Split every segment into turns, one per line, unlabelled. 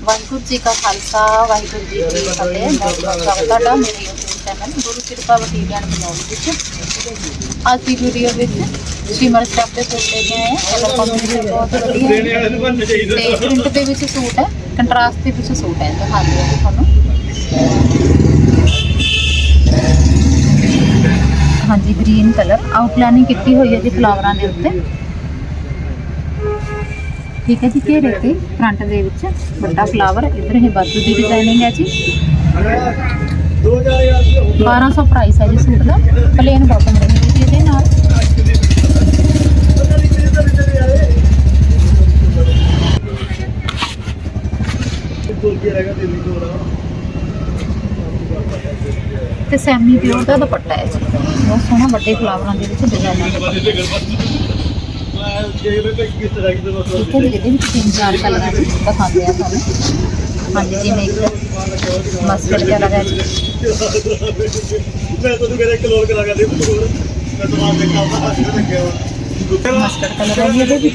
ਵਾਹਿਗੁਰੂ ਜੀ ਕਾ ਖਾਲਸਾ ਵਾਹਿਗੁਰੂ ਜੀ ਕੀ ਫਤਿਹ। ਬਹੁਤ ਸਵਾਗਤ ਤੁਹਾਡਾ ਮੇਰੇ YouTube ਚੈਨਲ ਗੁਰੂ ਕਿਰਪਾ ਵਟੀਵੀਆਂ ਪੰਜਾਬ ਵਿੱਚ ਅੱਜ ਦੀ ਵੀਡੀਓ ਵਿੱਚ ਸ਼ਿਮਰ ਸਟਾਫ ਦੇ ਸੂਟ ਲੈ ਕੇ ਆਏ ਹਾਂ। ਕਲਰ ਕੰਬੀਨੇਸ਼ਨ ਬਹੁਤ ਵਧੀਆ ਹੈ। ਤੇ ਪ੍ਰਿੰਟ ਦੇ ਵਿੱਚ ਸੂਟ ਹੈ ਕੰਟਰਾਸਟ ਦੇ ਵਿੱਚ ਸੂਟ ਹੈ। ਦਿਖਾਉਂਦੇ ਹਾਂ ਜੀ ਤੁਹਾਨੂੰ। ਹਾਂਜੀ ਗ੍ਰੀਨ ਕਲਰ ਆਊਟਲਾਈਨਿੰਗ ਕੀਤੀ ਹੋਈ ਹੈ ਜੀ ਫਲਾਵਰਾਂ ਦੇ ਉੱਤੇ। ਠੀਕ ਹੈ ਜੀ ਘੇਰੇ ਤੇ ਫਰੰਟ ਦੇ ਵਿੱਚ ਵੱਡਾ ਫਲਾਵਰ ਇੱਧਰ ਇਹ ਬਾਜੂ ਦੀ ਡਿਜ਼ਾਈਨਿੰਗ ਹੈ ਜੀ। 1200 ਪ੍ਰਾਈਸ ਹੈ ਜੀ ਸੂਟ ਦਾ ਪਲੇਨ ਬਾਟਮ ਰਹੇਗੀ ਜੀ ਇਹਦੇ ਨਾਲ। ਤੇ ਸੈਮੀ ਪਿਓਰ ਦਾ ਦੁਪੱਟਾ ਹੈ ਜੀ। ਬਹੁਤ ਸੋਹਣਾ ਵੱਡੇ ਫਲਾਵਰਾਂ ਦੇ ਵਿੱਚ ਡਿਜ਼ਾਈਨਾਂ ਹੈ ਜੀ ਇਹਦੇ ਵਿੱਚ ਤਿੰਨ ਚਾਰ ਕਲਰ ਹੈ ਦਿਖਾਉਂਦੇ ਆ ਤੁਹਾਨੂੰ ਹਾਂਜੀ ਜਿਵੇਂ ਇੱਕ ਮਸਟਰਡ ਕਲਰ ਹੈ ਜੀ
ਮੈਂ ਤੁਹਾਨੂੰ ਕਹਿੰਦਾ ਕਲੋਰ ਕਰਾ ਕੇ ਦੇ ਹੋਰ ਮੈਂ ਤੁਹਾਨੂੰ ਦੇਖਾਂ ਤਾਂ ਹੱਥ ਲੱਗਿਆ ਵਾ
ਮਸਟਰਡ ਕਲਰ ਹੈ ਜੀ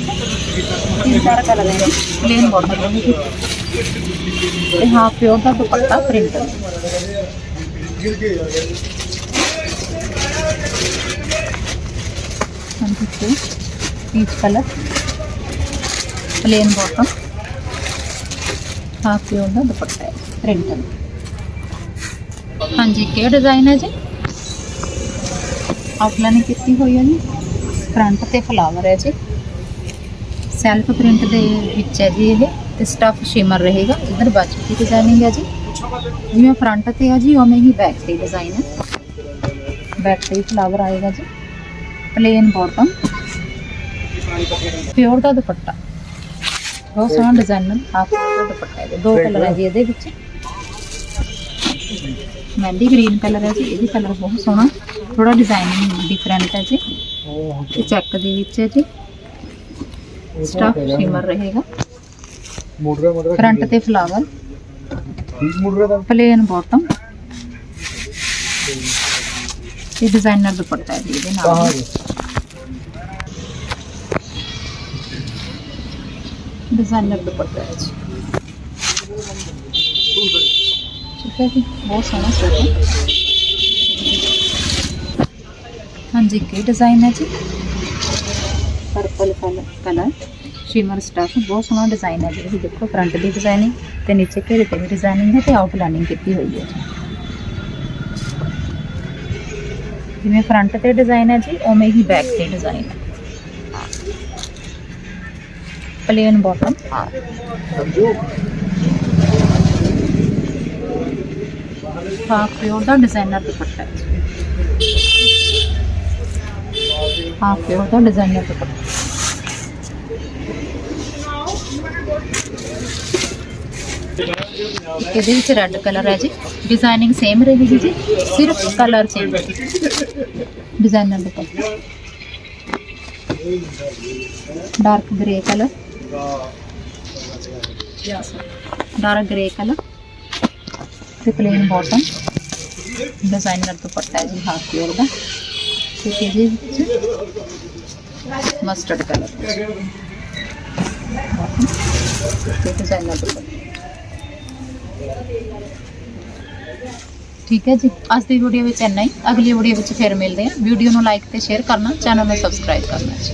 ਇਹਦੇ ਵਿੱਚ ਤਿੰਨ ਚਾਰ ਕਲਰ ਹੈ ਪਲੇਨ ਬਾਟਮ ਹੈ ਜੀ ਤੇ ਹਾਂ ਪਿਓਰ ਦਾ ਦੁਪੱਟਾ ਪ੍ਰਿੰਟ
ਗਿਰ ਕੇ ਆ ਗਿਆ
ਹਾਂਜੀ ਤੇ ਪੀਚ ਕਲਰ ਪਲੇਨ ਬਾਟਮ ਹਾਂ ਪਿਓਰ ਦਾ ਦੁਪੱਟਾ ਹੈ ਪ੍ਰਿੰਟ ਹਾਂਜੀ ਕੀ ਡਿਜ਼ਾਈਨ ਹੈ ਜੀ ਆਊਟਲਾਈਨ ਕੀਤੀ ਹੋਈ ਹੈ ਜੀ ਫਰੰਟ ਤੇ ਫਲਾਵਰ ਹੈ ਜੀ ਸੈਲਫ ਪ੍ਰਿੰਟ ਦੇ ਵਿੱਚ ਹੈ ਜੀ ਇਹ ਤੇ ਸਟਫ ਸ਼ਿਮਰ ਰਹੇਗਾ ਇਧਰ ਬਾਜੂ ਦੀ ਡਿਜ਼ਾਈਨਿੰਗ ਪਿਓਰ ਦਾ ਦੁਪੱਟਾ। ਬਹੁਤ ਸੋਹਣਾ ਡਿਜ਼ਾਈਨਰ ਹਾਫ ਦਾ ਦੁਪੱਟਾ ਹੈ। ਦੋ ਕਲਰ ਹੈ ਜੀ ਇਹਦੇ ਵਿੱਚ। ਮਹਿੰਦੀ ਗ੍ਰੀਨ ਕਲਰ ਹੈ ਜੀ। ਇਹ ਵੀ ਕਲਰ ਬਹੁਤ ਸੋਹਣਾ। ਥੋੜਾ ਡਿਜ਼ਾਈਨਿੰਗ ਡਿਫਰੈਂਟ ਹੈ ਜੀ। ਤੇ ਚੈੱਕ ਦੇ ਵਿੱਚ ਹੈ ਜੀ। ਸਟਫ ਸ਼ਿਮਰ ਰਹੇਗਾ।
ਮੋਟਰ ਮੋਟਰ
ਫਰੰਟ ਤੇ ਫਲਾਵਰ
ਠੀਕ ਮੋਟਰ ਦਾ
ਪਲੇਨ ਬਾਟਮ ਤੇ ਡਿਜ਼ਾਈਨਰ ਦੁਪੱਟਾ ਹੈ ਜੀ ਇਹਦੇ ਨਾਲ। ਡਿਜ਼ਾਈਨਰ ਦੁਪੱਟਾ ਹੈ ਜੀ ਠੀਕ ਹੈ ਜੀ ਬਹੁਤ ਸੋਹਣਾ ਸੂਟ ਹੈ ਹਾਂਜੀ ਕੀ ਡਿਜ਼ਾਈਨ ਹੈ ਜੀ purple colour colour shimmer stuff ਬਹੁਤ ਸੋਹਣਾ ਡਿਜ਼ਾਈਨ ਹੈ ਜੀ ਇਹ ਦੇਖੋ ਫਰੰਟ ਦੀ ਡਿਜ਼ਾਈਨਿੰਗ ਤੇ ਨੀਚੇ ਘੇਰੇ ਤੇ ਵੀ ਡਿਜ਼ਾਈਨਿੰਗ ਹੈ ਤੇ ਆਊਟਲਾਈਨਿੰਗ ਕੀਤੀ ਹੋਈ ਹੈ ਜਿਵੇਂ ਫਰੰਟ ਤੇ ਡਿਜ਼ਾਈਨ ਹੈ ਜੀ ਉਵੇਂ ਹੀ ਬੈਕ ਤੇ ਪਲੇਨ ਬਾਟਮ
ਸਮਝੋ
ਹਾਂ ਪਿਓਰ ਦਾ ਡਿਜ਼ਾਈਨਰ ਦੁਪੱਟਾ ਹੈ ਹਾਂ ਪਿਓਰ ਦਾ ਡਿਜ਼ਾਈਨਰ ਦੁਪੱਟਾ ਇਹਦੇ ਵਿੱਚ ਰੈੱਡ ਕਲਰ ਹੈ ਜੀ ਡਿਜ਼ਾਈਨਿੰਗ ਸੇਮ ਰਹੇਗੀ ਜੀ ਸਿਰਫ colour change designer dupatta dark grey colour dark grey colour ਤੇ ਪਲੇਨ ਬਾਟਮ ਡਿਜ਼ਾਈਨਰ ਦੁਪੱਟਾ ਹੈ ਜੀ ਹਾਫ ਪਿਓਰ ਦਾ ਤੇ ਇਹਦੇ ਵਿੱਚ ਮਸਟਰਡ ਕਲਰ ਤੇ ਡਿਜ਼ਾਈਨਰ ਦੁਪੱਟਾ ਠੀਕ ਹੈ ਜੀ। ਅੱਜ ਦੀ ਵੀਡੀਓ ਵਿੱਚ ਇੰਨਾ ਹੀ। ਅਗਲੀ ਵੀਡੀਓ ਵਿੱਚ ਫਿਰ ਮਿਲਦੇ ਹਾਂ। ਵੀਡੀਓ ਨੂੰ ਲਾਈਕ ਤੇ ਸ਼ੇਅਰ ਕਰਨਾ। ਚੈਨਲ ਨੂੰ ਸਬਸਕ੍ਰਾਈਬ ਕਰਨਾ ਜੀ।